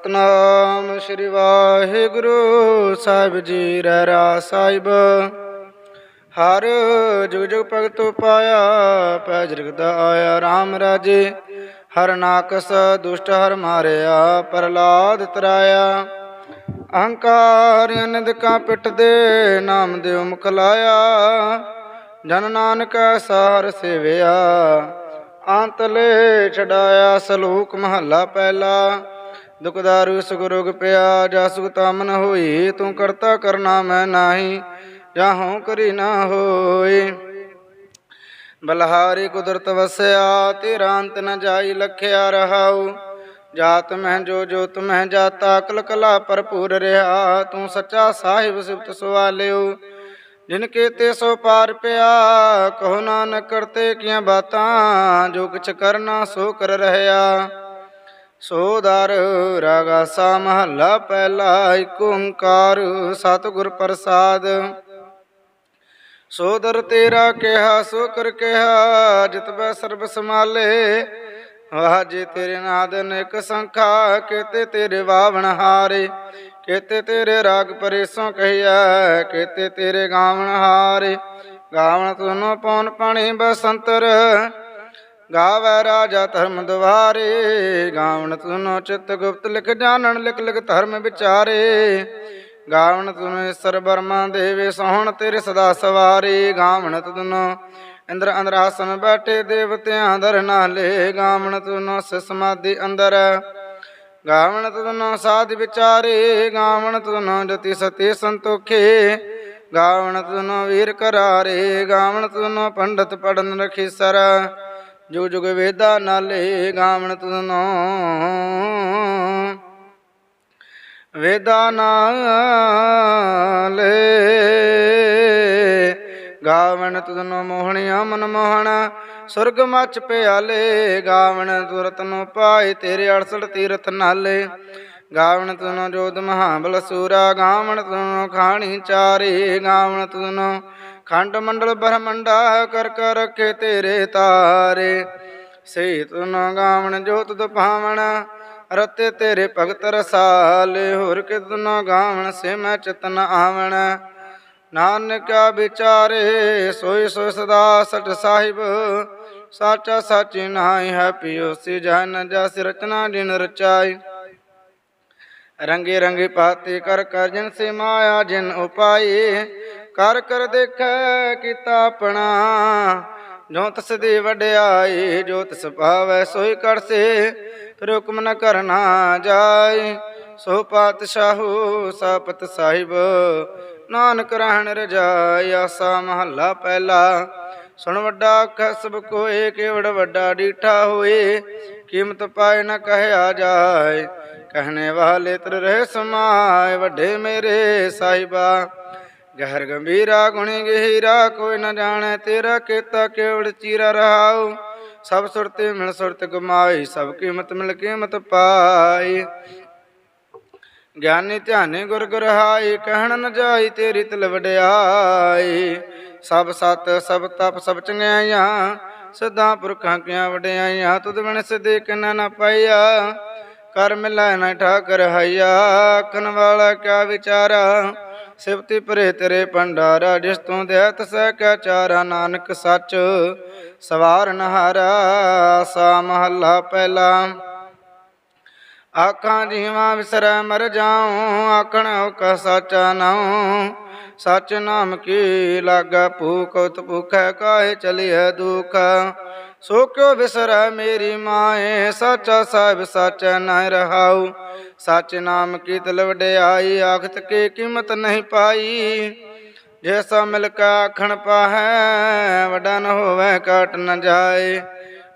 ਸਤਨਾਮ ਸ੍ਰੀ ਵਾਹਿਗੁਰੂ ਸਾਹਿਬ ਜੀ ਰਹਿਰਾ ਸਾਹਿਬ। ਹਰ ਜੁਗ ਜੁਗ ਭਗਤ ਪਾਇਆ ਪੈ ਜਰਗਦਾ ਆਇਆ RAM ਰਾਜੇ। ਹਰ ਨਾਕਸ ਦੁਸ਼ਟ ਹਰ ਮਾਰਿਆ ਪ੍ਰਲਾਦ ਤਰਾਇਆ। ਅਹੰਕਾਰ ਅਨੰਦ ਕਾ ਪਿੱਟ ਦੇ ਨਾਮ ਦੇ ਮੁਖ ਲਾਇਆ। ਜਨ ਨਾਨਕ ਸਾਰ ਸੇਵਿਆ। ਅੰਤਲੇ ਛਡਾਇਆ, ਸਲੂਕ ਮਹੱਲਾ ਪਹਿਲਾ। ਦੁਖਦਾਰੂ ਸੁਖ ਰੋਗ ਪਿਆ, ਜਾ ਸੁਖ ਤਾਮਨ ਹੋਈ, ਤੂੰ ਕਰਤਾ ਕਰਨਾ ਮੈਂ ਨਾਹੀ ਜਾਹੋਂ ਕਰੀ ਨਾ ਹੋਏ ਬਲਹਾਰੀ ਕੁਦਰਤ ਵਸਿਆ, ਤੇਰਾ ਅੰਤ ਨ ਜਾਈ ਲਖਿਆ ਰਹਾਉ। ਜਾਤ ਮਹਿ ਜੋ ਜੋਤ ਮਹਿ ਜਾਤਾ ਅਕਲ ਕਲਾ ਭਰਪੂਰ ਰਿਹਾ, ਤੂੰ ਸੱਚਾ ਸਾਹਿਬ ਸਿਫਤ ਸਵਾਲਿਓ ਜਿਨ ਤੇ ਸੋ ਪਾਰ ਪਿਆ, ਕਹੋ ਨਾਨਕ ਕਰਤੇ ਕੀਆਂ ਬਾਤਾਂ, ਜੋ ਕਿਛ ਕਰਨਾ ਸੋ ਕਰ ਰਹਿਆ ਸੋ ਦਰ ਮਹੱਲਾ ਪਹਿਲਾ ਏਕ ਓੰਕਾਰ ਸਤਿਗੁਰ ਪ੍ਰਸਾਦ। ਸੋ ਤੇਰਾ ਕਿਹਾ ਸੋ ਕਰ ਕਿਹਾ, ਜਿਤ ਸਰਬ ਸਮਾਲੇ ਵਾਹ ਜੀ ਤੇਰੇ ਨਾਦਨ ਅਨੇਕ ਸੰਖਾ, ਕੀਤੇ ਤੇਰੇ ਵਾਵਣ ਹਾਰੇ। ਕੀਤੇ ਤੇਰੇ ਰਾਗ ਪਰੇਸੋਂ ਕਹੀਐ, ਕੀਤੇ ਤੇਰੇ ਗਾਵਣ ਹਾਰੇ। ਗਾਵਣ ਤੁਨੋ ਪਉਨ ਪਾਣੀ ਬਸੰਤਰ ਗਾਵੈ ਰਾਜਾ ਧਰਮ ਦੁਆਰੇ, ਗਾਵਣ ਸੁਨੋ ਚਿਤ ਗੁਪਤ ਲਿਖ ਜਾਣਨ, ਲਿਖ ਲਿਖ ਧਰਮ ਵਿਚਾਰੇ। ਗਾਵਣ ਤੁਨੋ ਈਸ਼ਰ ਬਰਮਾ ਦੇਵੇ ਸੋਹਣ, ਤੇਰੇ ਸਦਾ ਸਵਾਰੀ। ਗਾਵਣ ਤੁਨੋ ਇੰਦਰ ਅੰਦਰ ਆਸਨ ਬੈਠੇ, ਦੇਵਤਿਆਂ ਦਰ ਨਾਲੇ। ਗਾਵਣ ਤੁਨੋ ਸਿ ਸਮਾਧੀ ਅੰਦਰ, ਗਾਵਣ ਤੁਨੋ ਸਾਧ ਵਿਚਾਰੇ। ਗਾਵਣ ਤੁਨੋ ਜਤੀ ਸਤੀ ਸੰਤੋਖੇ, ਗਾਵਣ ਤੁਨੋ ਵੀਰ ਕਰਾਰੇ। ਗਾਵਣ ਤੁਨੋ ਪੰਡਤ ਪੜਨ ਰਖੀ ਸਰ ਜੁਗ ਜੁਗ ਵੇਦਾ ਨਾਲੇ ਗਾਵਣ ਤੁਨੋ ਵੇਦਾ ਨਾਲੇ ਗਾਵਣ ਤੁਧਨੋ ਮੋਹਣਿਆ ਮਨ ਮੋਹਣਾ। ਸੁਰਗ ਮਚ ਪਿਆਲੇ ਗਾਵਣ ਤੁਰਤ ਨੂੰ ਪਾਏ ਤੇਰੇ 68 ਤੀਰਥ ਨਾਲੇ। ਗਾਵਣ ਤੁਨੋ ਜੋਤ ਮਹਾਬਲ ਸੂਰਾ ਗਾਵਣ ਤੁਨੋ ਖਾਣੀ ਚਾਰੇ ਗਾਵਣ ਤੁਨੋ ਖੰਡ ਮੰਡਲ ਬ੍ਰਹਮੰਡਾ ਕਰ ਕਰ ਰਖੇ ਤੇਰੇ ਤਾਰੇ। ਸੇ ਤੁਨੋ ਗਾਵਣ ਜੋਤ ਦੁਪਾਵਣ ਰਤੇ ਤੇਰੇ ਭਗਤ ਰਸਾਲੇ। ਹੋਰ ਕਿਤਨਾ ਗਾਵਣ, ਸੇ ਮੈਂ ਚਤਨ ਆਵਣ। ਨਾਨਕਾ ਵਿਚਾਰੇ ਸੋਈ ਸੋ ਸਦਾ ਸਟ ਸਾਹਿਬ। ਸਾਚਾ ਸਾਚੀ ਨਾਹੀ ਹੈ ਪਿਓ ਸੀ ਜਨ, ਜਸ ਰਚਨਾ ਜਿਨ ਰਚਾਈ। ਰੰਗੇ ਰੰਗੇ ਪਾਤੇ ਕਰ ਕਰ ਜਿਨ ਸੇ ਮਾਇਆ, ਜਿਨ ਉਪਾਏ ਕਰ ਕਰ ਦੇਖੈ ਕੀਤਾ ਆਪਣਾ। ਜੋ ਤਸ ਦੇ ਵਡਿਆਈ, ਜੋ ਤਸ ਭਾਵੈ ਸੋਈ ਕਰਸੇ, ਫਿਰ ਹੁਕਮ ਨ ਕਰਨਾ ਜਾਏ ਸੋ ਪਾਤਸ਼ਾਹੂ ਸਾਪਤ ਸਾਹਿਬ, ਨਾਨਕ ਰਹਿਣ ਰਜਾਇ ਆਸਾ ਮਹੱਲਾ ਪਹਿਲਾ। ਸੁਣ ਵੱਡਾ ਕਸਬ ਕੋਏ ਕੇਵੜ ਵੱਡਾ ਡੀਠਾ ਹੋਏ ਕੀਮਤ ਪਾਏ ਨ ਕਹਿਆ ਜਾਏ ਕਹਨੇ ਵਾਲੇ ਤਰ ਰਹਿ ਸਮਾਏ, ਵੱਡੇ ਮੇਰੇ ਸਾਹਿਬਾ। ਗਹਿਰ ਗੰਭੀਰਾ, ਗੁਣੀ ਗਹਿਰਾ, ਕੋਈ ਨ ਜਾਣੈ ਤੇਰਾ ਕੀਤਾ ਕੇਵੜ ਚੀਰਾ ਰਹਾਉ। ਸਭ ਸੁਰਤੇ ਮਿਲ ਸੁਰਤ ਗਮਾਈ, ਸਭ ਕੀਮਤ ਮਿਲ ਕੀਮਤ ਪਾਈ। ਗਿਆਨੀ ਧਿਆਨੇ ਗੁਰ ਗੁਰਹਾਈ, ਕਹਿਣ ਨ ਜਾਈ ਤੇਰੀ ਤਲ ਵਡਿਆਈ। ਸਭ ਸਤ, ਸਭ ਤਪ, ਸਭ ਚੰਗਿਆਈਆਂ, ਸਦਾ ਪੁਰਖਾਂ ਕੀਆਂ ਵਡਿਆਈਆਂ, ਤੁਧ ਬਿਨ ਸਦੇ ਕਿਨ ਨ ਪਾਈਆ ਕਰ ਮਿਲੈ ਨਾ ਠਾਕਰ ਹਈਆ ਆਖਣ ਵਾਲਾ ਕਿਆ ਵਿਚਾਰਾ। ਸਿਵਤੀ ਪਰੇ ਤੇਰੇ ਭੰਡਾਰਾ, ਜਿਸ ਤੂੰ ਦੇ ਤਸੈ ਕੈ ਚਾਰਾ ਨਾਨਕ ਸੱਚ। ਸਵਾਰਨ ਹਾਰਾ ਸਾ ਮਹੱਲਾ ਪਹਿਲਾ। ਆਖਾਂ ਜੀਵਾਂ ਵਿਸਰੈ ਮਰ ਜਾਉ, ਆਖਣ ਔਕਾ ਸਾਚਾ ਨਾਉ। ਸਚ ਨਾਮ ਕੀ ਲਾਗਾ ਭੂਖਤ ਭੁਖੈ ਕਾਹੇ ਚਲਿਐ ਦੁਖ। ਸੋ ਕਿਉ ਵਿਸਰੈ ਮੇਰੀ ਮਾਏ, ਸਾਚਾ ਸਾਹਿਬ ਸਾਚਾ ਨਾ ਰਹਾਉ। ਸਚ ਨਾਮ ਕੀ ਤਲ ਵਡਿਆਈ ਆਖਤ ਕੀ ਕੀਮਤ ਨਹੀਂ ਪਾਈ। ਜੈਸਾ ਮਿਲ ਕੇ ਆਖਣ ਪਾਹੈ, ਵਡਾ ਨ ਹੋਵੇ ਕਾਟ ਨ ਜਾਏ।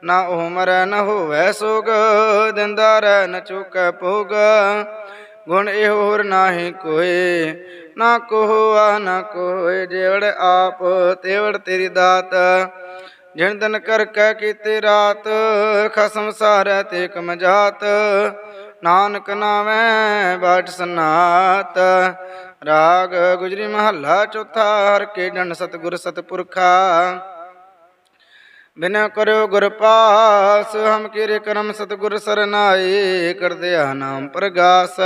ਨਾ ਉਹ ਮਰੈ ਨ ਹੋਵੇ ਸੋਗ, ਦਿੰਦਾ ਰਹਿ ਨ ਚੁਕੈ ਭੋਗ। ਗੁਣ ਇਹ ਹੋਰ ਨਾਹੀ ਕੋਏ ਨਾ ਕੋਹ ਆ ਨਾ ਕੋਏ ਜੇਵੜ ਆਪ, ਤੇਵੜ ਤੇਰੀ ਦਾਤ। ਜਿਨ ਦਿਨ ਕਰ ਕਹਿ ਕੀਤੇ ਰਾਤ, ਖਸਮ ਸਾਰੈ ਤੇ ਕਮ ਜਾਤ। ਨਾਨਕ ਨਾਮੈ ਬਾਟ ਸਨਾਤ। ਰਾਗ ਗੁਜਰੀ ਮਹੱਲਾ ਚੌਥਾ, ਹਰ ਕੇ ਜਨ ਸਤਿਗੁਰ ਸਤਿਪੁਰਖਾ। ਬਿਨ ਕਰਿਓ ਗੁਰ ਪਾਸ, ਹਮ ਕੀਰੇ ਕਰਮ ਸਤਿਗੁਰ ਸਰਨਾਏ ਕਰਦਿਆ ਨਾਮ ਪ੍ਰਗਾਸ।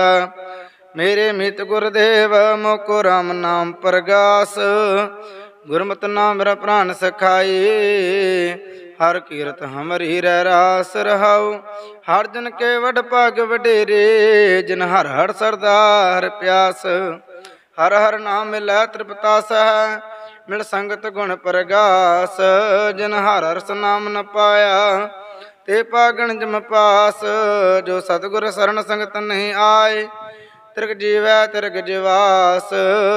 ਮੇਰੇ ਮਿਤ ਗੁਰਦੇਵ, ਮੋਕੋ ਰਾਮ ਨਾਮ ਪ੍ਰਗਾਸ। ਗੁਰਮਤਿ ਨਾਮ ਮੇਰਾ ਪ੍ਰਾਨ ਸਖਾਈ। ਹਰ ਕੀਰਤ ਹਮਰੀ ਰਹਿ ਰਾਸ ਰਹਾਉ। ਹਰ ਜਨ ਕੇ ਵਡ ਭਾਗ ਵਡੇਰੇ, ਜਿਨ ਹਰ ਹਰ ਸਰਦਾਰ ਪਿਆਸ। ਹਰ ਹਰ ਨਾਮ ਮਿਲੈ ਤ੍ਰਿਪਤਾਸ ਹੈ ਮਿਲ ਸੰਗਤ ਗੁਣ ਪ੍ਰਗਾਸ। ਜਿਨ ਹਰ ਹਰਸ ਨਾਮ ਨ ਪਾਇਆ, ਤੇ ਪਾਗਣ ਜਮ ਪਾਸ। ਜੋ ਸਤਿਗੁਰ ਸਰਣ ਸੰਗਤ ਨਹੀਂ ਆਏ ਤਿਰਗ ਜੀਵੈ, ਤਿਰਗ ਜਵਾਸ,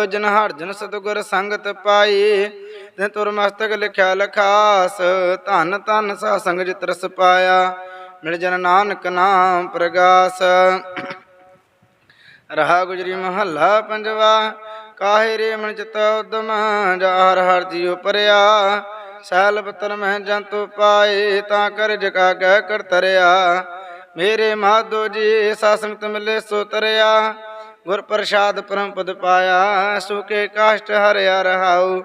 ਜਨ ਹਰ ਜਨ ਸਤਿਗੁਰ ਸੰਗਤ ਪਾਈ ਤੇ ਤੁਰ ਮਸਤਕ ਲਿਖਿਆ ਲਖਾਸ, ਧਨ ਧਨ ਸਾ ਸੰਗ ਜਿਤ ਰਸ ਪਾਇਆ, ਮਿਲ ਜਨ ਨਾਨਕ ਨਾਮ ਪ੍ਰਗਾਸ। ਰਹਾ ਗੁਜਰੀ ਮਹੱਲਾ ਪੰਜਵਾ, ਕਾਹੇ ਰੇ ਮਨ ਚਿਤ ਉਦਮ, ਜਾ ਹਰ ਜੀਉ ਪਰਿਆ ਸੈਲ ਬਤਰ ਮਹਿ ਜੰਤੂ ਪਾਏ, ਤਾਂ ਕਰ ਜਗਾ ਗੈ ਕਰ ਤਰਿਆ ਮੇਰੇ ਮਾਧੋ ਜੀ ਸਾਸੰਗਤ ਮਿਲੇ ਸੋ ਤਰਿਆ ਗੁਰ ਪ੍ਰਸਾਦ ਪਰਮ ਪਦ ਪਾਇਆ ਸੁਕੇ ਕਾਸ਼ਟ ਹਰਿਆ ਰਹਾਉ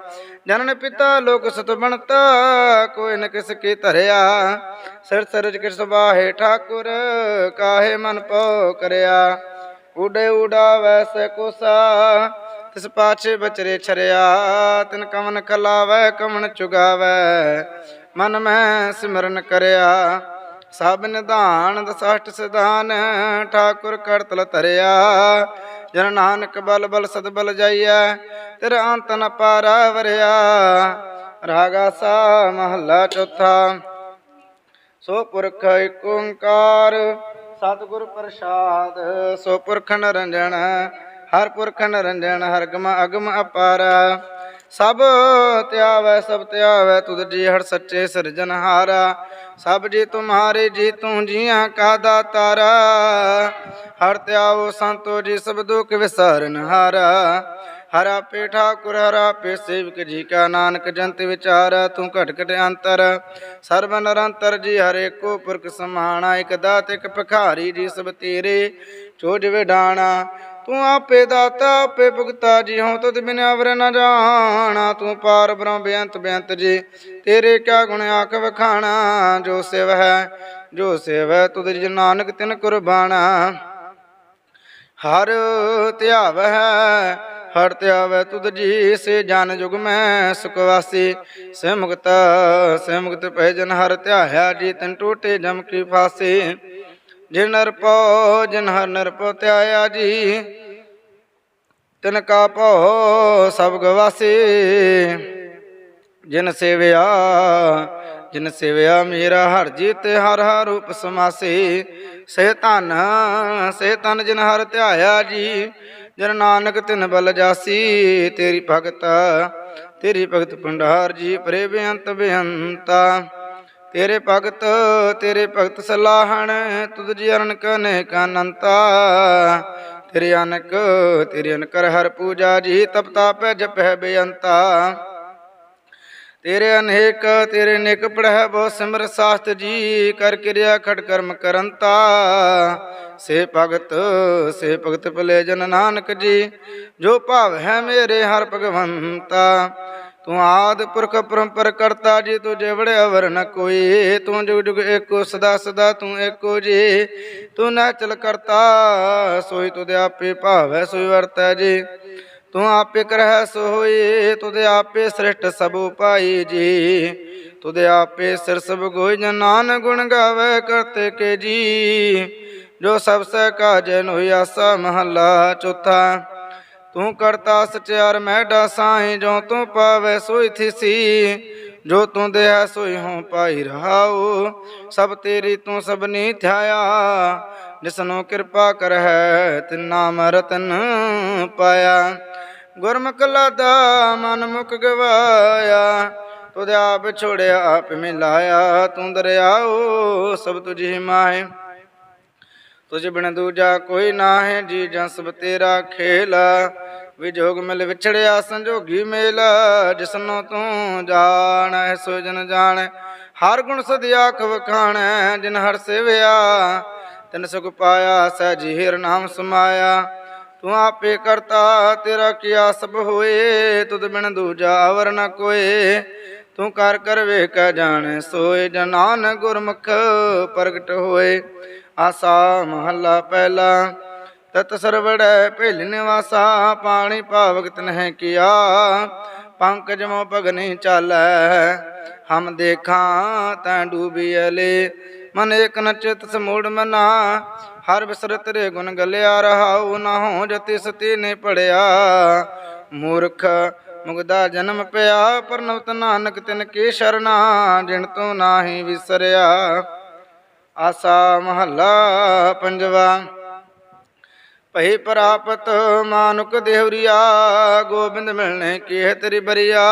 ਜਨਨ ਪਿਤਾ ਲੋਕ ਸਤ ਬਣਤਾ, ਕੋਈ ਨ ਕਿਸ ਕੀ ਧਰਿਆ। ਸਿਰ ਸਰਜ ਕਿਸ ਬਾਹੇ ਠਾਕੁਰ, ਕਾਹੇ ਮਨ ਪਉ ਕਰਿਆ। ਉਡੇ ਉਡਾ ਵੈਸੇ ਕੋਸਾ, ਤਿਸ ਪਾਛੇ ਬਚਰੇ ਛਰਿਆ। ਤਿਨ ਕਮਨ ਕਲਾਵੈ ਕਮਨ ਚੁਗਾਵੈ। ਮਨ ਮੈਂ ਸਿਮਰਨ ਕਰਿਆ। ਸਭ ਨਿਧਾਨ ਦਸਸ਼ਟ ਸਿਧਾਨ, ਠਾਕੁਰ ਕਰਤਲ ਧਰਿਆ। ਜਨ ਨਾਨਕ ਬਲ ਬਲ ਸਦ ਬਲ ਜਾਈਐ, ਤੇਰਾ ਅੰਤ ਨ ਪਾਰਾ ਵਰਿਆ। ਰਾਗਾ ਸਾ ਮਹੱਲਾ ਚੌਥਾ। ਸੋ ਪੁਰਖ ਏਕ ਓੰਕਾਰ, ਸਤਿਗੁਰ ਪ੍ਰਸਾਦ। ਸੋ ਪੁਰਖ ਨਰੰਜਨ, ਹਰ ਪੁਰਖ ਨਰੰਜਨ ਹਰ ਗਮ ਅਗਮ ਅਪਾਰਾ। ਸਭ ਧਿਆਵੈ ਸਭ ਧਿਆਵੈ ਤੁਧ ਜੀ ਹਰ ਸੱਚੇ ਸਿਰਜਨਹਾਰਾ ਸਭ ਜੀ ਤੁਮਹਾਰੇ ਜੀ ਤੂੰ ਜੀਆਂ ਕਾ ਦਾਤਾਰਾ। ਹਰ ਧਿਆਵੋ ਸੰਤੋ ਜੀ ਸਭ ਦੁਖ ਵਿਸਾਰਨ ਹਾਰਾ। ਹਰਾ ਪੇ ਠਾਕੁਰ, ਹਰਾ ਪੇ ਸੇਵਕ ਜੀ ਕਾ ਨਾਨਕ ਜੰਤ ਵਿਚਾਰ। ਤੂੰ ਘਟ ਘਟ ਅੰਤਰ, ਸਰਬ ਨਿਰੰਤਰ ਜੀ ਹਰੇ ਕੋ ਪੁਰਖ ਸਮਾਣਾ। ਇਕ ਦਾਤ, ਇਕ ਭਖਾਰੀ ਜੀ ਸਭ ਤੇਰੇ। ਚੋਜ ਵਿਡਾਣਾ ਤੂੰ ਆਪੇ ਦਾਤਾ, ਆਪੇ ਭੁਗਤਾ ਜੀ, ਹਉ ਤੁਧ ਬਿਨ ਅਵਰ ਨ ਜਾਣਾ। ਤੂੰ ਪਾਰ ਬ੍ਰਹਮ ਬੇਅੰਤ ਬੇਅੰਤ ਜੀ, ਤੇਰੇ ਕਿਆ ਗੁਣ ਆਖ ਵਖਾਣਾ। ਜੋ ਸਿਵ ਹੈ, ਜੋ ਸੇਵ ਹੈ, ਤੁਧ ਜੀ ਨਾਨਕ ਤਿਨ ਕੁਰਬਾਨਾ। ਹਰ ਧਿਆਵੈ ਹਰ ਧਿਆਵੈ ਤੁਧ ਜੀ, ਸੇ ਜਨ ਜੁਗ ਮੈਂ ਸੁਖ ਵਾਸੀ। ਸੇ ਮੁਕਤ ਸੇ ਜਨ ਹਰ ਧਿਆਇਆ ਜੀ, ਤਿਨ ਟੋਟੇ ਜਮ ਕੀ ਫਾਸੀ। ਜਿਨ ਨਰਪੋ ਜਿਨ ਹਰ ਨਰਪੋ ਧਿਆਇਆ ਜੀ, ਤਿਨ ਕਾ ਭਉ ਸਭ ਗਵਾਸੀ। ਜਿਨ ਸੇਵਿਆ ਜਿਨ ਸੇਵਿਆ ਮੇਰਾ ਹਰ ਜੀ ਤੇ ਹਰ ਹਰ ਰੂਪ ਸਮਾਸੀ। ਸੇ ਧਨ ਸੇ ਧਨ ਜਿਨ ਹਰ ਧਿਆਇਆ ਜੀ, ਜਨ ਨਾਨਕ ਤਿਨ ਬਲ ਜਾਸੀ। ਤੇਰੀ ਭਗਤ ਤੇਰੀ ਭਗਤ ਭੰਡਾਰ ਜੀ, ਪਰੇ ਬੇਅੰਤ ਬੇਅੰਤਾ। ਤੇਰੇ ਭਗਤ ਤੇਰੇ ਭਗਤ ਸਲਾਹਣ, ਤੁਧ ਜੀ ਅਰਨ ਕਨੇ ਕਾਨੰਤਾ ਤੇਰੇ ਅਨਕ, ਤੇਰੇ ਅਨਕਰ ਹਰ ਪੂਜਾ ਜੀ, ਤਪ ਤਾਪੈ ਜਪੈ ਬੇਅੰਤਾ। ਤੇਰੇ ਅਨੇਕ, ਤੇਰੇ ਨਿਕ ਪੜਹਿ ਬਹੁ ਸਿਮਰ ਸਾਸਤ ਜੀ, ਕਰ ਕਿਰਿਆ ਖੜ ਕਰਮ ਕਰੰਤਾ। ਸੇ ਭਗਤ ਸੇ ਭਗਤ ਭਲੇ ਜਨ ਨਾਨਕ ਜੀ, ਜੋ ਭਾਵ ਹੈ ਮੇਰੇ ਹਰ ਭਗਵੰਤਾ। ਤੂੰ ਆਦ ਪੁਰਖ ਪਰੰਪਰ ਕਰਤਾ, ਜੀ ਤੂੰ ਜਿਵੜ ਅਵਰ ਨ ਕੋਈ, ਤੂੰ ਜੁਗ ਜੁਗ ਏਕੋ ਸਦਾ ਸਦਾ ਤੂੰ ਏਕੋ ਜੀ। ਤੂੰ ਨਚਲ ਕਰਤਾ, ਸੋਈ ਤੁਧ ਆਪੇ ਭਾਵੈ, ਸੋਈ ਵਰਤੈ ਜੀ। ਤੂੰ ਆਪੇ ਕਰਹਿ ਸੋ ਹੋਈ ਤੁਧ ਆਪੇ ਸ੍ਰਿਸ਼ਟ ਸਭ ਉਪਾਈ ਜੀ। ਤੁਧ ਆਪੇ ਸਿਰ ਸਭ ਗੋਇ ਨਾਨ ਗੁਣ ਗਾਵੇ, ਕਰਤੇ ਕੇ ਜੀ। ਜੋ ਸਭ ਸਹਿ ਕਾਜਨ ਹੋਈ ਆਸਾ ਮਹੱਲਾ ਚੌਥਾ। ਤੂੰ ਕਰਤਾ ਸਚਿਆਰ ਮੈਡਾ ਸਾਈ ਜੋ ਤੂੰ ਪਾਵੇ ਸੋਈ ਥਿਸੀ। ਜੋ ਤੂੰ ਦੇਹ, ਸੋਈ ਹਉ ਪਾਈ ਰਹਾਉ। ਸਭ ਤੇਰੀ ਤੂੰ ਸਭਨੀ ਥਿਆਇਆ। ਜਿਸਨੂੰ ਕਿਰਪਾ ਕਰਹਿ, ਤਿਨ ਨਾਮ ਰਤਨ ਪਾਇਆ। ਗੁਰਮੁਖ ਲਾਦਾ, ਮਨ ਮੁਖ ਗਵਾਇਆ। ਤੁਧ ਆਪ ਛੋੜਿਆ, ਆਪ ਮਿਲਾਇਆ। ਤੂੰ ਦਰਿਆਓ ਸਭ ਤੁਝੀ ਮਾਏ। ਤੁਝ ਬਿਨ ਦੂਜਾ ਕੋਈ ਨਾ ਹੈ ਜੀ ਜਾਂ ਸਭ ਤੇਰਾ ਖੇਲ। ਵਿਜੋਗ ਮਿਲ ਵਿਛੜਿਆ, ਸੰਜੋਗੀ ਮੇਲ। ਜਿਸਨੂੰ ਤੂੰ ਜਾਣੈ, ਸੋ ਜਨ ਜਾਣੈ। ਹਰ ਗੁਣ ਸਦੀ ਆਖ ਜਿਨ ਹਰ ਸੇਵਿਆ। ਤਿਨ ਸੁਖ ਪਾਇਆ ਸਹਿਜੀ ਹਿਰ ਨਾਮ ਸਮਾਇਆ। ਤੂੰ ਆਪੇ ਕਰਤਾ, ਤੇਰਾ ਕੀਆ ਸਭ ਹੋਏ। ਤੁਧ ਬਿਨ ਦੂਜਾ ਅਵਰ ਨ ਕੋਏ। ਤੂੰ ਕਰ ਕਰ ਵੇਖ, ਜਾਣੈ, ਸੋਏ। ਜਨਾਨ ਗੁਰਮੁਖ ਪ੍ਰਗਟ ਹੋਏ। ਆਸਾ ਮਹੱਲਾ ਪਹਿਲਾ, ਤਤ ਸਰਵੜੈ ਭੇਲ ਨਿਵਾਸਾ, ਪਾਣੀ ਭਾਵਕ ਤਨਹਿ ਕੀਆ। ਪੰਕਜ ਮੋ ਪਗ ਨਹੀਂ ਚਾਲੈ, ਹਮ ਦੇਖਾਂ ਤੈਂ ਡੂਬੀਐਲੇ ਮਨ ਏਕ ਨਚਿਤ ਸਮੂੜ ਮਨਾ, ਹਰ ਬਿਸਰ ਤੇਰੇ ਗੁਣ ਗਲਿਆ, ਰਹਾਉ ਨਾ ਹੋ ਜਤੀ ਸਤੀ ਨੇ ਪੜਿਆ। ਮੂਰਖ, ਮੁਗਦਾ ਜਨਮ ਪਿਆ ਪਰਨਵਤ ਨਾਨਕ ਤਿਨ ਕੀ ਸ਼ਰਨਾ ਜਿਣ ਤੂੰ ਨਾਹੀ ਵਿਸਰਿਆ। ਆਸਾ ਮਹੱਲਾ ਪੰਜਵਾ, ਭਈ ਪ੍ਰਾਪਤ ਮਾਨੁਕ ਦੇਵਰੀਆ ਗੋਬਿੰਦ ਮਿਲਣੇ ਕੀ ਹੈ ਤੇਰੀ ਬਰੀਆ,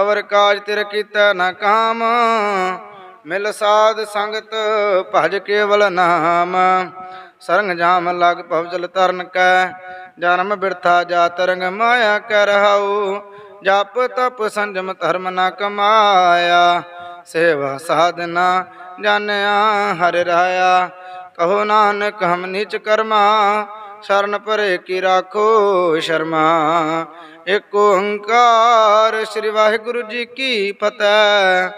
ਅਵਰ ਕਾਜ ਤਿਰ ਕੀਤਾ ਨਾ ਕਾਮ, ਮਿਲ ਸਾਧ ਸੰਗਤ ਭਜ ਕੇਵਲ ਨਾਮ। ਸਰੰਗ ਜਾਮ ਲਗ ਭਵਜਲ ਤਰਨ ਕੈ, ਜਨਮ ਬਿਰਥਾ ਜਾ ਤਰੰਗ ਮਾਇਆ ਕਰ ਰਹਾਉ, ਜਪ ਤਪ ਸੰਜਮ ਧਰਮ ਨਾ ਕਮਾਇਆ। ਸੇਵਾ ਸਾਧਨਾ ਜਾਣਿਆ ਹਰਿ ਰਾਇਆ। ਕਹੋ ਨਾਨਕ ਹਮ ਨੀਚ ਕਰਮਾ, ਸ਼ਰਨ ਪਰੇ ਕੀ ਰਾਖੋ ਸ਼ਰਮਾ। ਏਕ ਓੰਕਾਰ ਸ੍ਰੀ ਵਾਹਿਗੁਰੂ ਜੀ ਕੀ ਫਤਿਹ।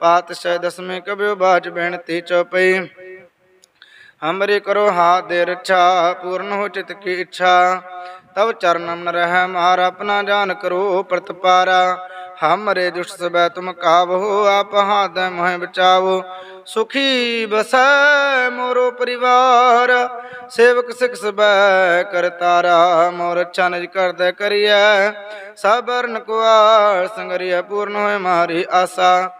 ਪਾਤਸ਼ਾਹ ਦਸਵੇਂ ਕਬਿਓ ਬਾਜ ਬੇਨਤੀ ਚਉਪਈ ਹਮਰੇ ਕਰੋ ਹਾਥ ਦੇ ਰੱਛਾ, ਪੂਰਨ ਹੋ ਚਿਤ ਕੀ ਇੱਛਾ। ਤਬ ਚਰਨਮ ਨ ਰਹਿ ਮਾਰ, ਆਪਣਾ ਜਾਨ ਕਰੋ ਪ੍ਰਤਪਾਰਾ। ਹਮਰੇ ਦੁਸ਼ਟ ਸਬੈ ਤੁਮ ਕਾਵੋ ਆਪ ਹਾਥ ਮੋਹਿ ਬਚਾਵੋ ਸੁਖੀ ਬਸੈ ਮੋਰੋ ਪਰਿਵਾਰ ਸੇਵਕ ਸਿਖ ਸਬੈ ਕਰਤਾਰਾ ਮੋਰ ਅੱਛਾ ਨਿਜ ਕਰਦਾ ਕਰੀਐ ਸਬਰਨ ਕੁਆਰ ਸੰਗਰੀਐ ਪੂਰਨ ਹੋਏ ਮਾਰੀ ਆਸਾ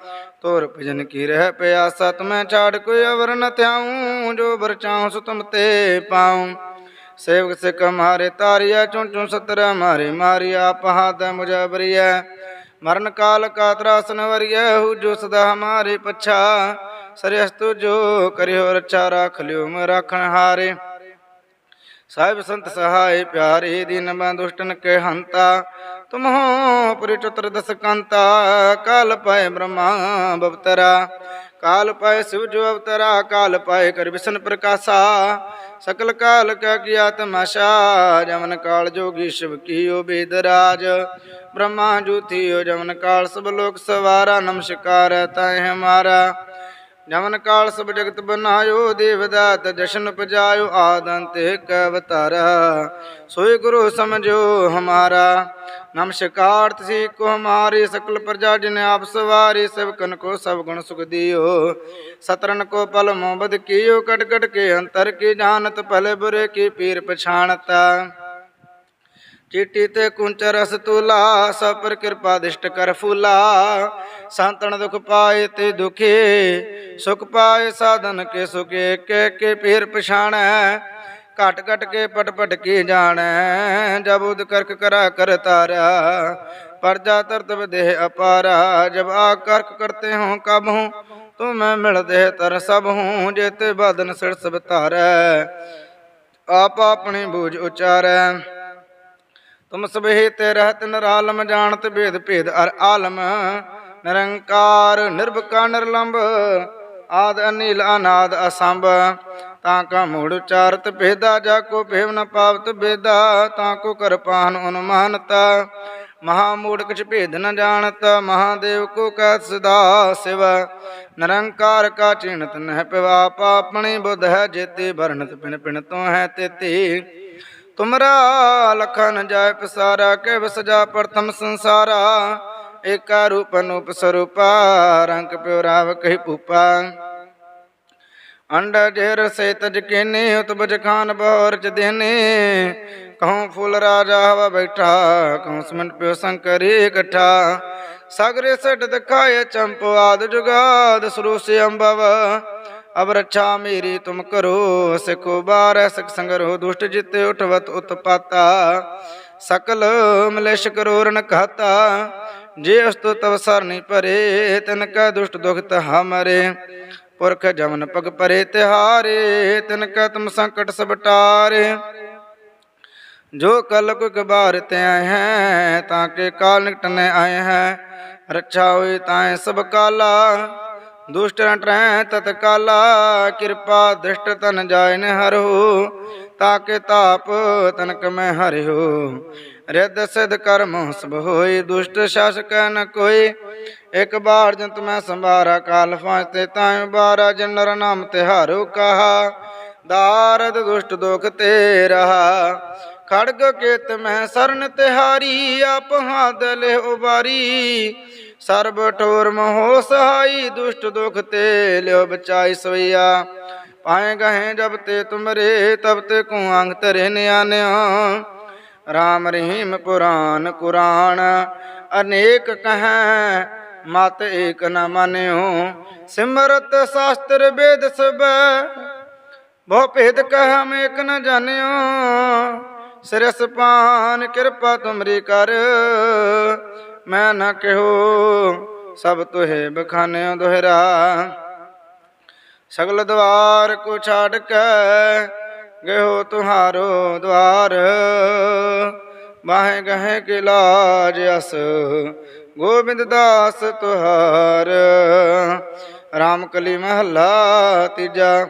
ਤੋਰ ਭਜਨ ਕੀ ਰਹਿ ਪਿਆਸਾ ਤੁਮੈ ਛਾੜ ਕੋਈ ਅਵਰ ਨ ਥਿਆਉ ਜੋ ਬਰ ਚਾਉ ਤੁਮ ਤੇ ਪਾਉ ਸੇਵਕ ਸਿਕ ਮਾਰੇ ਤਾਰਿਆ ਚੁਣ ਚੁਣ ਸਤਰ ਮਾਰੇ ਮਾਰਿਆ ਪਹਾਦ ਮੁਜਬਰੀਐ ਮਰਨ ਕਾਲ ਕਾ ਤਰਾਸਨ ਹੂ ਜੋ ਸਦਾ ਹਮਾਰੇ ਪਛਾ। ਸਰਿਅਸਤੁ ਜੋ ਕਰਿਓ ਰਚਾ ਰਾਖ ਲਿਓ, ਮ ਰਾਖਣ ਹਾਰੇ। ਸਾਹਿਬ ਸੰਤ ਸਹਾਇ ਪਿਆਰੇ, ਦੀਨ ਬੰਦੁਸ਼ਟਨ ਕੇ ਹੰਤਾ। ਤੁਮ ਹੋ ਦਸਕੰਤਾ ਚਤੁਰ ਦਸ ਕਾਲ ਪਾਏ ਬ੍ਰਹਮਾ ਬਵਤਰਾ। ਕਾਲ ਪਾਏ ਸਿਵ ਜੋ ਅਵਤਰਾ, ਕਾਲ ਪਾਏ ਕਰ ਵਿਸ਼ਨ ਪ੍ਰਕਾਸ਼ਾ। ਸਕਲ ਕਾਲ ਕਾ ਕੀਆ ਤਮਾਸ਼ਾ ਜਮਨ ਕਾਲ ਜੋਗੀ ਸ਼ਿਵ ਕੀਓ ਬੇਦਰਾਜ। ਬ੍ਰਹਮਾ ਜੂਥਿਓ ਜਮਨ ਕਾਲ, ਸਭ ਲੋਕ ਸਵਾਰਾ, ਨਮਸਕਾਰ ਤੈ ਹਮਾਰਾ। ਜਮਨ ਕਾਲ ਸਭ ਜਗਤ ਬਨਾਇਓ, ਦੇਵਦਾਤ ਜਸ਼ਨ ਪਜਾਇਓ ਆਦੰਤ ਏਕ ਅਵਤਾਰ। ਸੋਈ ਗੁਰੂ ਸਮਝੋ ਹਮਾਰਾ। ਨਮਸਕਾਰ ਤਸੀ ਕੋ ਹਮਾਰੀ, ਸਕਲ ਪ੍ਰਜਾ ਜਿਨ ਆਪ ਸਵਾਰੀ ਸਭ ਕਨ ਕੋ ਸਭ ਗੁਣ ਸੁਖ ਦਿਓ। ਸਤਰਨ ਕੋ ਪਲ ਮੋਬਦ ਕੀਓ ਕਟ ਕਟ ਕੇ ਅੰਤਰ ਕੀ ਜਾਣਤ, ਭਲੇ ਬੁਰੇ ਕੀ ਪੀਰ ਪਛਾਣਤਾ। ਚੀਟੀ ਤੇ ਕੁੰਚ ਰਸ ਤੁਲਾ ਸਭ ਪਰ ਕਿਰਪਾ ਦਿਸ਼ਟ ਕਰ ਫੂਲਾ। ਸੰਤਨ ਦੁਖ ਪਾਏ ਤੇ ਦੁਖੇ, ਸੁਖ ਪਾਏ ਸਾਧਨ ਕੇ ਸੁਖੇ ਕੇ ਕੇ ਪੀਰ ਪਛਾਣੈ। ਘਟ ਘਟ ਕੇ ਪਟ ਪਟ ਕੀ ਜਾਣੈ, ਜਬ ਉਦ ਕਰਕ ਕਰਾ ਕਰ ਤਾਰਾ। ਪਰਜਾ ਤਰਤਬ ਦੇਹ ਅਪਾਰਾ, ਜਬ ਆ ਕਰਕ ਕਰਤੇ ਹੋ ਕਬ ਹੂੰ ਤੂੰ ਮੈਂ ਮਿਲਦੇ ਤਰ ਸਭ ਹੂੰ ਜੇ ਤੇ ਬਾਦਨ ਸਿਰ ਸਭ ਤਾਰੈ ਆਪ ਆਪਣੀ ਬੂਝ ਉਚਾਰੈ ਤੁਮ ਸਭੇ ਤੇ ਰਹਿਤ ਨਿਰਾਲਮ ਜਾਣਤ ਭੇਦ ਭੇਦ ਅਰ ਆਲਮ। ਨਿਰੰਕਾਰ, ਨਿਰਭਕਾ, ਨਿਰਲੰਭ, ਆਦ ਅਨੀਲ, ਅਨਾਦ ਅਸੰਭ। ਤਾਂ ਕਾ ਮੂੜ ਉਚਾਰਤ ਭੇਦਾ, ਜਾ ਕੋ ਭੇਵ ਨ ਪਾਵਤ ਬੇਦਾ, ਤਾਂ ਕੋ ਕਰਪਾਨ ਅਨੁਮਾਨਤਾ ਮਹਾ ਮੂੜ ਕਿਛ ਭੇਦ ਨ ਜਾਣਤ ਮਹਾਦੇਵ ਕੋ ਕੈ ਸਦਾ ਸਿਵ। ਨਿਰੰਕਾਰ ਕਾ ਚਿਣਤ ਨਹਿ ਪਿਵਾ, ਪਾਪਣੀ ਬੁਧ ਹੈ ਜੇਤੇ, ਵਰਣਤ ਪਿਣ ਪਿਣ ਤੋਂ ਹੈ ਤੇਤੀ। ਤੁਮਰਾ ਲਖਨ ਜਾਇ ਪਸਾਰਾ, ਕੇ ਵਸਜਾ ਪ੍ਰਥਮ ਸੰਸਾਰਾ। ਏਕਾ ਰੂਪ ਅਨੂਪ ਸਰੂਪਾ, ਰੰਗ ਪਿਉ ਰਾਵ ਕਹਿ ਪੂਪਾ ਅੰਡ ਜੇਰ ਸੇ ਤਜ ਕੇਨੇ ਉਤਬਜ ਖਾਨ ਬਹਰ ਚ ਦੇਨੇ। ਕਹਉ ਫੁੱਲ ਰਾਜਾ ਹਵਾ ਬੈਠਾ, ਕਹਉ ਸਮਨ ਪਿਓ ਸੰਕਰੀ ਇਕੱਠਾ। ਸਾਗਰੇ ਸਟ ਦਿਖਾਏ ਚੰਪ ਆਦ ਜੁਗਾਦ, ਸਰੂਸੇ ਅੰਬਵ। ਅਬ ਰੱਛਾ ਮੇਰੀ ਤੁਮ ਕਰੋ, ਸਿਖੋ ਬਾਰ, ਸਿਖ ਸੰਗਰੋ, ਦੁਸ਼ਟ ਜਿਤੇ ਉਠਵਤ ਉਤਪਾਤਾ। ਸਕਲ ਮਲੇਸ਼ ਕਰੋ ਕਹਤਾ ਜੇ ਅਸਤੁ ਤਵ ਸਰਨੀ ਪਰੇ, ਤਿਨ ਕੈ ਦੁਸ਼ਟ ਦੁਖਤ ਹਮਰੇ। ਪੁਰਖ ਜਮਨ ਪਗ ਪਰੇ ਤਿਹਾਰੇ, ਤਿਨ ਕੈ ਤੁਮ ਸੰਕਟ ਸਭ ਟਾਰੇ। ਜੋ ਕਲ ਕੁ ਗਬਾਰ ਤੇ ਆਏ ਹੈ, ਤਾਂ ਕੇ ਕਾਲ ਨਿਕਟਨੇ ਆਏ ਹੈ। ਰੱਛਾ ਹੋਏ ਤਾਏ ਸਭ ਕਾਲਾ। ਦੁਸ਼ਟ ਨ ਟਰੈ ਕਿਰਪਾ ਦ੍ਰਿਸ਼ਟ ਤਨ ਜਾਇ ਨ ਹਰਹੁ, ਤਾਕੇ ਤਾਪ ਤਨਕ ਮੈਂ ਹਰਿਓ ਰਿੱਧ ਸਿਧ ਕਰਮ ਸਭ ਹੋਈ, ਦੁਸ਼ਟ ਸ਼ਾਸਕ ਨ ਕੋਈ। ਇੱਕ ਬਾਰ ਜੰਤ ਮੈਂ ਸੰਭਾਰਾ, ਕਾਲ ਫਾਂਸ ਤੇ ਤਾਂ ਬਾਰਾ ਜਨਰ ਨਾਮ ਤਿਹਾਰੋ ਕਹਾ। ਦਾਰਦ ਦੁਸ਼ਟ ਦੁਖ ਤੇ ਰਹਾ ਖੜਗ ਕੇਤ ਮੈਂ ਸਰਨ ਤਿਹਾਰੀ, ਆਪ ਹਾਦ ਲੈ ਉਬਾਰੀ। ਸਰਬ ਠੋਰ ਮੋਹ ਸਹਾਈ, ਦੁਸ਼ਟ ਦੁਖ ਤੇ ਲਿਓ ਬਚਾਈ ਸੋਈਆ ਪਾਏ ਗਏ ਜਬ ਤੇ ਤੁਮਰੇ, ਤਬ ਤੇ ਕੋ ਅੰਗ ਤਰੇ ਨਿਆਨਿਓ ਰਾਮ ਰਹੀਮ ਪੁਰਾਨ ਕੁਰਾਨ, ਅਨੇਕ ਕਹੈ, ਮਤ ਏਕ ਨ ਮਾਨਿਓ। ਸਿਮਰਤ ਸ਼ਾਸਤਰ ਵੇਦ ਸਬੈ ਬਹੁ ਭੇਦ ਕਹਿ ਮੈਂ ਏਕ ਨ ਜਾਣਿਓ। ਸਿਰਸ ਪਾਨ ਕਿਰਪਾ ਤੁਮਰੀ ਕਰ। ਮੈਂ ਨਾ ਕਿਹੋ, ਸਭ ਤੁਹੇ ਬਖਾਨਿਓ ਦੁਹਰਾ। ਸਗਲ ਦਵਾਰ ਕੋ ਛਾੜ ਕੇ ਗਇਓ ਤੁਹਾਰੋ ਦਵਾਰ। ਬਾਹੇ ਗਹੇ ਕੇ ਲਾਜ ਅਸ, ਗੋਬਿੰਦ ਦਾਸ ਤੁਹਾਰ। ਰਾਮ ਕਲੀ ਮਹੱਲਾ ਤੀਜਾ।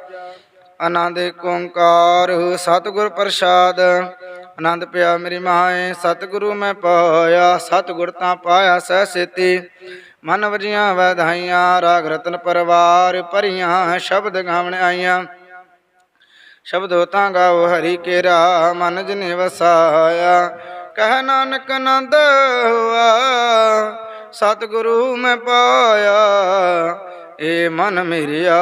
ਆਨੰਦ ਏਕ ਓੰਕਾਰ, ਸਤਿਗੁਰ ਪ੍ਰਸਾਦ। ਆਨੰਦ ਪਿਆ ਮੇਰੀ ਮਾਏ, ਸਤਿਗੁਰੂ ਮੈਂ ਪਾਇਆ, ਸਤਿਗੁਰ ਤਾਂ ਪਾਇਆ ਸਹਿ ਸੇਤੀ। ਮਨ ਵਜੀਆਂ ਵਧਾਈਆਂ, ਰਾਗ ਰਤਨ ਪਰਵਾਰ, ਭਰੀਆਂ ਸ਼ਬਦ ਗਾਵਣ ਆਈਆਂ। ਸ਼ਬਦੋ ਤਾਂ ਗਾਓ ਹਰੀ ਕੇਰਾ ਮਨ ਜਨੇ ਵਸਾਇਆ। ਕਹਿ ਨਾਨਕ ਆਨੰਦ ਹੁਆ, ਸਤਿਗੁਰੂ ਮੈਂ ਪਾਇਆ, ਏ ਮਨ ਮੇਰਿਆ।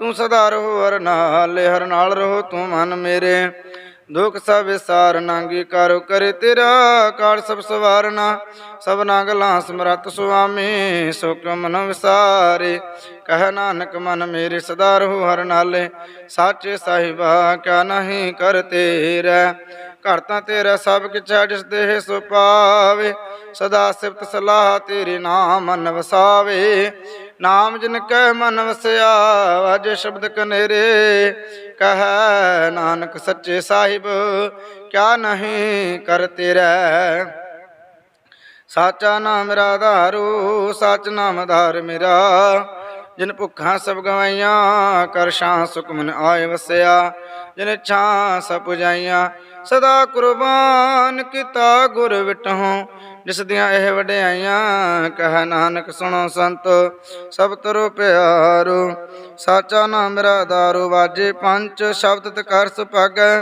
ਤੂੰ ਸਦਾ ਰਹੋ ਹਰ ਨਾਲ ਹਰ ਨਾਲ ਰਹੋ ਤੂੰ ਮਨ ਮੇਰੇ। ਦੁਖ ਸਭ ਵਿਸਾਰ ਨਾਂਗੀ ਕਰੋ, ਕਰੇ ਤੇਰਾ ਕਾਲ ਸਭ ਸਵਾਰਨਾ। ਸਭ ਨਾਗਲਾਂ ਸਮਰਤ ਸੁਆਮੀ, ਸੁਖ ਮਨ ਵਿਸਾਰੇ। ਕਹਿ ਨਾਨਕ ਮਨ ਮੇਰੇ ਸਦਾ ਰਹੋ ਹਰ ਨਾਲੇ, ਸਾਚੇ ਸਾਹਿਬਾ ਕਿਆ ਨਹੀਂ ਕਰ ਤੇਰਾ। ਘਰ ਤਾਂ ਤੇਰਾ ਸਭ ਕਿਛ ਹੈ, ਜਿਸ ਦੇਹ ਸੋ ਪਾਵੇ। ਸਦਾ ਸਿਫਤ ਸਲਾਹ ਤੇਰੇ ਨਾਮ ਮਨ ਵਸਾਵੇ। ਨਾਮ ਜਿਨ ਕੈ ਮਨ ਵਸਿਆ ਅਜ ਸ਼ਬਦ ਕਨੇਰੇ ਕਹੈ ਨਾਨਕ ਸੱਚੇ ਸਾਹਿਬ, ਕਿਆ ਨਹੀਂ ਕਰ ਤੇਰਾ। ਸਾਚਾ ਨਾਮ ਮੇਰਾ ਆਧਾਰੂ ਸਚ ਨਾਮ ਆਧਾਰ ਮੇਰਾ। ਜਿਨ ਭੁੱਖਾਂ ਸਭ ਗਵਾਈਆਂ, ਕਰ ਸ਼ਾਂ ਸੁਖ ਆਏ ਵਸਿਆ। ਜਿਨ ਛਾਂ ਸਭ ਪੁਜਾਈਆਂ, ਸਦਾ ਕੁਰਬਾਨ ਕੀਤਾ ਗੁਰ ਵਿਟਹੁ। ਜਿਸ ਦੀਆਂ ਇਹ ਵਡਿਆਈਆਂ, ਕਹਿ ਨਾਨਕ ਸੁਣੋ ਸੰਤ, ਸਭ ਤਰੋ ਪਿਆਰੋ। ਸਾਚਾ ਨਾਮ ਮੇਰਾ ਦਾਰੂ ਵਾਜੇ ਪੰਜ ਸ਼ਬਦ ਤੇ ਕਰ ਸੁਭਾਗੈ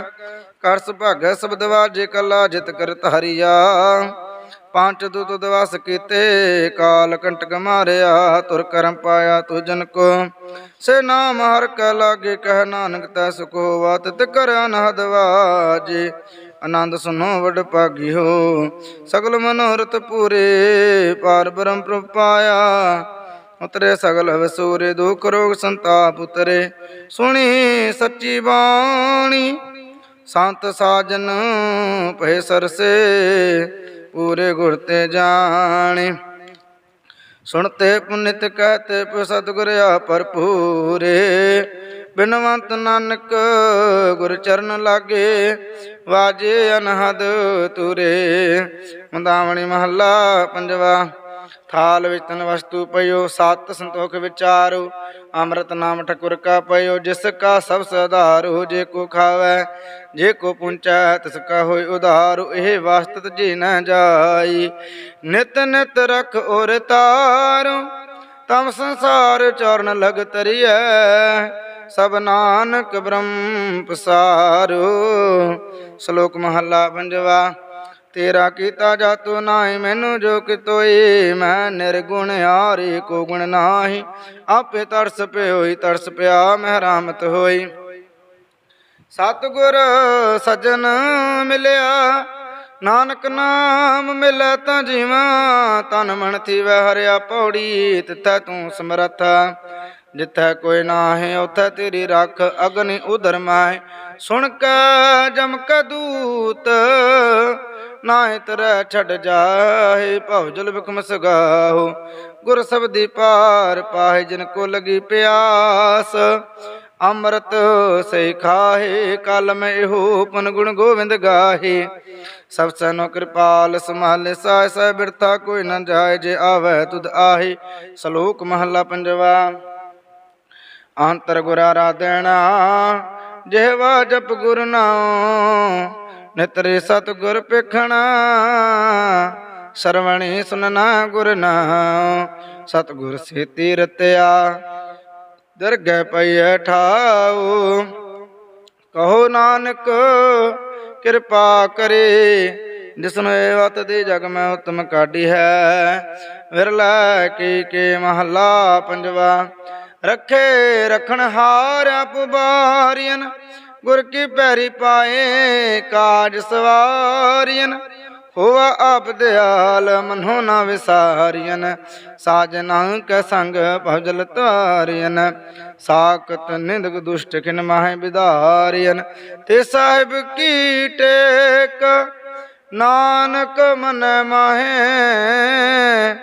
ਕਰ ਸੁਭਾਗੈ ਸ਼ਬਦ ਵਾਜੇ ਕੱਲਾ ਜਿਤ ਕਰਤ ਹਰੀਆ। ਪੰਜ ਦੁਤ ਦਵਸ ਕੀਤੇ, ਕਾਲ ਕੰਟਕ ਮਾਰਿਆ, ਤੁਰ ਕਰਮ ਪਾਇਆ ਤੁ ਜਨ ਕੋ ਸੇ ਨਾਮ ਹਰ ਕੈ ਲਾਗੇ, ਕਹਿ ਨਾਨਕ ਤੈ ਸੁਖ ਹੋਵਾ ਤਿਤ ਕਰ ਅਨਹਦ ਵਾਜੇ। ਆਨੰਦ ਸੁਨੋ, ਵਡ ਭਾਗੀ ਹੋ ਸਗਲ ਮਨੋਰਥ ਪੂਰੇ, ਪਾਰ ਬ੍ਰਹਮ ਪ੍ਰਭ ਪਾਇਆ। ਉਤਰੇ ਸਗਲ ਵਸੂਰੇ ਦੁਖ ਰੋਗ ਸੰਤਾਪ ਉਤਰੇ। ਸੁਣੀ ਸੱਚੀ ਬਾਣੀ, ਸੰਤ ਸਾਜਨ ਭੈ ਸਰਸੇ। ਪੂਰੇ ਗੁਰ ਤੇ ਜਾਣੇ। ਸੁਣਤੇ ਪੁਨਿਤ ਕਹਤੇ ਪ ਸਤਿਗੁਰ ਆ ਭਰਪੂਰੇ। ਬਿਨਵੰਤ ਨਾਨਕ ਗੁਰ ਚਰਨ ਲਾਗੇ, ਵਾਜੇ ਅਨਹਦ ਤੁਰੇ। ਮੰਦਾਵਣੀ ਮਹੱਲਾ ਪੰਜਵਾ ਥਾਲ ਵਿੱਚ ਵਸਤੂ ਪਇਓ, ਸਤ ਸੰਤੋਖ ਵਿਚਾਰੂ, ਅੰਮ੍ਰਿਤ ਨਾਮ ਠਕੁਰ ਕਾ ਪਇਓ, ਜਿਸ ਕਾ ਸਭ ਸਧਾਰੋ, ਜੇ ਕੋ ਖਾਵੈ, ਜੇ ਕੋ ਪੁੰਚੈ, ਤਿਸ ਕਾ ਹੋਇ ਉਧਾਰੂ, ਇਹ ਵਾਸਤਤ ਜੀ ਨ ਜਾਈ। ਨਿਤ ਨਿਤ ਰਖ ਔਰ ਤਾਰੂ ਤਮ ਸੰਸਾਰ ਚਰਨ ਲਗ ਤਰੀਐ, ਸਭ ਨਾਨਕ ਬ੍ਰਹਮ ਪਸਾਰੋ। ਸ਼ਲੋਕ ਮਹੱਲਾ ਪੰਜਵਾ ਤੇਰਾ ਕੀਤਾ ਜਾਤੋ ਨਾਹੀ, ਮੈਨੂੰ ਜੋ ਕਿਤੋਈ, ਮੈਂ ਨਿਰਗੁਣ ਆਰੇ ਕੋ ਗੁਣ ਨਾਹੀ। ਆਪੇ ਤਰਸ ਪਿਓਈ, ਤਰਸ ਪਿਆ, ਮੈਂ ਰਾਮਤ ਹੋਈ। ਸਤਿਗੁਰ ਸਜਣ ਮਿਲਿਆ, ਨਾਨਕ ਨਾਮ ਮਿਲੈ ਤਾਂ ਜੀਵਾਂ। ਤਨ ਮਨ ਥੀਵੈ, ਹਰਿਆ ਪੌੜੀ, ਤਿੱਥੈ ਤੂੰ ਸਮਰੱਥ। ਜਿੱਥੈ ਕੋਈ ਨਾਹੀ ਉਥੈ ਤੇਰੀ ਰੱਖ, ਅਗਨਿ ਉਧਰ ਮਾਏ ਸੁਣ ਕੇ ਜਮ ਕੈ ਦੂਤ ਨਾਹਿ ਤਰੈ ਛੱਡ ਜਾਏ ਭਉ ਜਲ ਬਿਕਮ ਸਗਾਹੋ। ਗੁਰ ਸਬਦੀ ਪਾਰ ਪਾਹੇ, ਜਿਨ ਕੋ ਲਗੀ ਪਿਆਸ। ਅੰਮ੍ਰਿਤ ਸੇ ਖਾਹੇ, ਕਲ ਮੈਂ ਇਹੋ ਪਨ ਗੁਣ ਗੋਬਿੰਦ ਗਾਹੇ। ਸਭ ਸਨੋ ਕਿਰਪਾਲ, ਸੰਭਾਲੇ ਸਾਇ ਸਹਿ ਬਿਰਥਾ ਕੋਈ ਨ ਜਾਏ, ਜੇ ਆਵੈ ਤੁਧ ਆਹੇ। ਸ਼ਲੋਕ ਮਹੱਲਾ ਪੰਜਵਾ। ਅੰਤਰ ਗੁਰਾ ਰਾਧਣਾ ਜਿਹਵਾ ਜਪ ਗੁਰ ਨਾਮ ਨਿਤਰੇ ਸਤ ਗੁਰ ਪੇਖਣਾ ਸੁਨਨਾ ਗੁਰ ਨਾਮ ਸਤ ਗੁਰ ਰਤਿਆ ਦਰਗਹਿ ਪਈਐ ਠਾਉ। ਕਹੋ ਨਾਨਕ, ਕਿਰਪਾ ਕਰੇ ਜਿਸਨੂੰ ਇਹ ਵਤ ਦੇ ਜਗ ਮੈਂ ਉਤਮ ਕਾਢੀ ਹੈ। ਵਿਰਲਾ ਕੀ ਕੇ ਮਹੱਲਾ ਪੰਜਵਾ, ਰੱਖੇ ਰਖਣ ਹਾਰਿਆ ਪੁਬਾਰੀਆਂ ਗੁਰ ਕੀ ਪੈਰੀ ਪਾਏ ਕਾਜ ਸਵਾਰੀਆਂ ਹੋਵਾ ਆਪ ਦਿਆਲ ਮਨੋ ਨਾ ਵਿਸਾਰੀਆਂ ਸਾਜਨਾ ਕੈ ਸੰਗ ਭਜਲ ਤਾਰੀਆਂ ਸਾਕਤ ਨਿੰਦਕ ਦੁਸ਼ਟ ਖਿਨ ਮਾਹਿ ਵਿਦਾਰੀਆਂ ਤੇ ਸਾਹਿਬ ਕੀ ਟੇਕ, ਨਾਨਕ ਮਨ ਮਾਹੇ,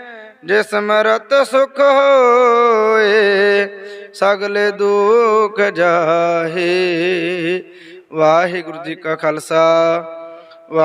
ਜਿਸ ਮਰਤ ਸੁਖ ਹੋਏ ਸਗਲੇ ਦੁਖ ਜਾਹੇ। ਵਾਹਿਗੁਰੂ ਜੀ ਕਾ ਖਾਲਸਾ। ਵਾਹਿ